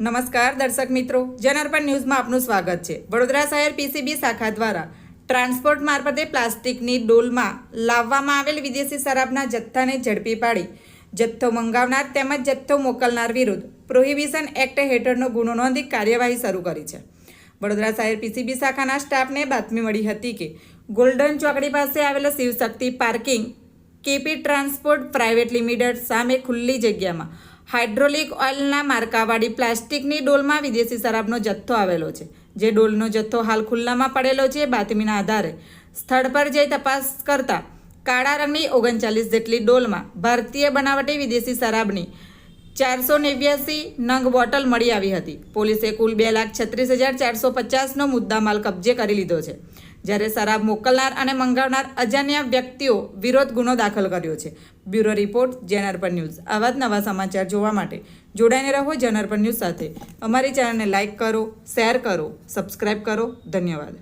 નમસ્કાર દર્શક મિત્રો, જનાર્પણ ન્યૂઝમાં આપનું સ્વાગત છે. વડોદરા શહેર પીસીબી શાખા દ્વારા ટ્રાન્સપોર્ટ મારફતે પ્લાસ્ટિકની ડોલમાં લાવવામાં આવેલ વિદેશી શરાબના જથ્થાને ઝડપી પાડી. જથ્થો મંગાવનાર તેમજ જથ્થો મોકલનાર વિરુદ્ધ પ્રોહિબિશન એક્ટ હેઠળનો ગુનો નોંધી કાર્યવાહી શરૂ કરી છે. વડોદરા શહેર પીસીબી શાખાના સ્ટાફને બાતમી મળી હતી કે, ગોલ્ડન ચોકડી પાસે આવેલા Shivshakti parking KP transport private limited સામે ખુલ્લી જગ્યામાં હાઇડ્રોલિક ઓઇલના માર્કાવાળી પ્લાસ્ટિકની ડોલમાં વિદેશી શરાબનો જથ્થો આવેલો છે. જે ડોલનો જથ્થો હાલ ખુલ્લામાં પડેલો છે બાતમીના આધારે. સ્થળ પર જઈ તપાસ કરતા કાળા રંગની ઓગણચાલીસ જેટલી ડોલમાં ભારતીય બનાવટી વિદેશી શરાબની ચારસો નેવ્યાસી નંગ બોટલ મળી આવી હતી. પોલીસે કુલ બે લાખ છત્રીસ હજાર ચારસો પચાસનો મુદ્દામાલ કબજે કરી લીધો છે. જ્યારે શરાબ મોકલનાર અને મંગાવનાર અજાણ્યા વ્યક્તિઓ વિરોધ ગુનો દાખલ કર્યો છે. બ્યુરો રિપોર્ટ જેનરપર ન્યૂઝ. આવા જ નવા સમાચાર જોવા માટે જોડાઈને રહો જેનરપર ન્યૂઝ સાથે. અમારી ચેનલને લાઇક કરો, શેર કરો, સબસ્ક્રાઇબ કરો. ધન્યવાદ.